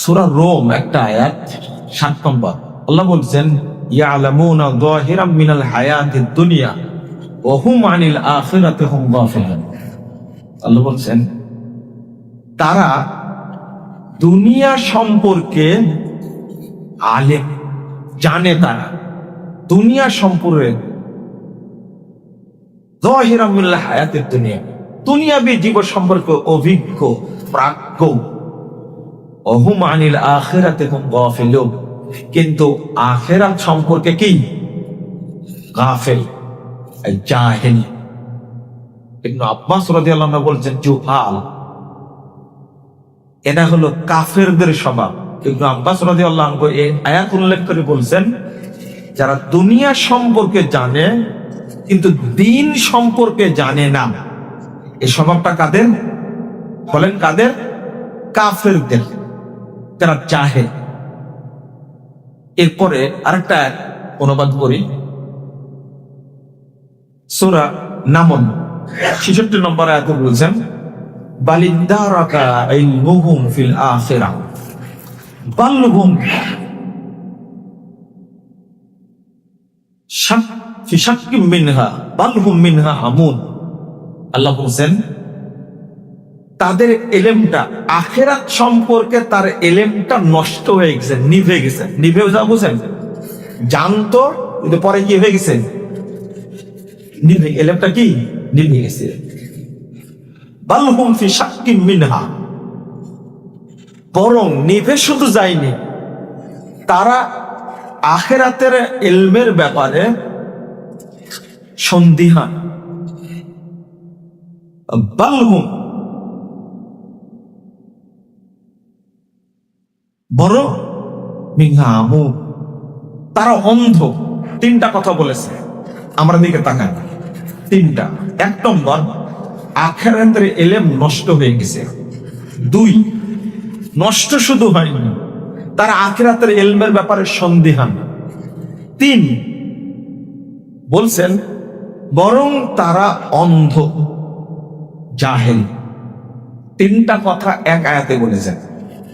সুরা রোম একটা আয়াত, সাত নম্বর। আল্লাহ বলছেন, ইয়ালামুনা মিনাল দুনিয়া আনিল বলছেন, তারা দুনিয়া সম্পর্কে আলেম, জানে তারা। দুনিয়া সম্পর্কে হায়াতিদ দুনিয়া, দুনিয়াবি জীবন সম্পর্কে অভিজ্ঞ, প্রাজ্ঞ অহুম আনিল আখেরাতে হুম গাফিলুন। কিন্তু আখেরাত সম্পর্কে কি? গাফেল জাহেল। ইবনু আব্বাস রাদিয়াল্লাহু বলছেন, জুহাল এটা হলো কাফেরদের স্বভাব। ইবনু আব্বাস রাদিয়াল্লাহু আনহু এই আয়াত উল্লেখ করে বলছেন, যারা দুনিয়া সম্পর্কে জানে, কিন্তু দিন সম্পর্কে জানে না, এই স্বভাবটা কাদের? বলেন কাদের? কাফেরদের। যারা চাহে। এরপরে আরেকটা অনুবাদ করি। সুরা নামন ছেষট্টি নম্বর আয়াতে বলছেন মিনহা হামুন। আল্লাহ বলছেন তাদের এলেমটা, আখেরাত সম্পর্কে তার এলেমটা নষ্ট হয়ে গেছে, নিভে গেছে। নিভে যা বুঝেন? জানতো, কিন্তু পরে কি হয়ে গেছে? নিভে এলেমটা কি? নিভে গেছে। বালহুম ফি মিনহা। বরং নিভে শুধু যায়নি। তারা আখেরাতের এলমের ব্যাপারে সন্দিহান। বালহুম বড় মিঘা আমু, তারা অন্ধ, তিনটা কথা বলেছে। আমরা দিকে তাকান। তিনটা। এক নম্বর, আখেরাতের এলেম নষ্ট হয়ে গেছে। দুই, নষ্ট শুধু হয়নি, তারা আখেরাতের এলমের ব্যাপারে সন্দিহান। তিন, বলছেন, বরং তারা অন্ধ, জাহেল। তিনটা কথা এক আয়াতে বলেছেন।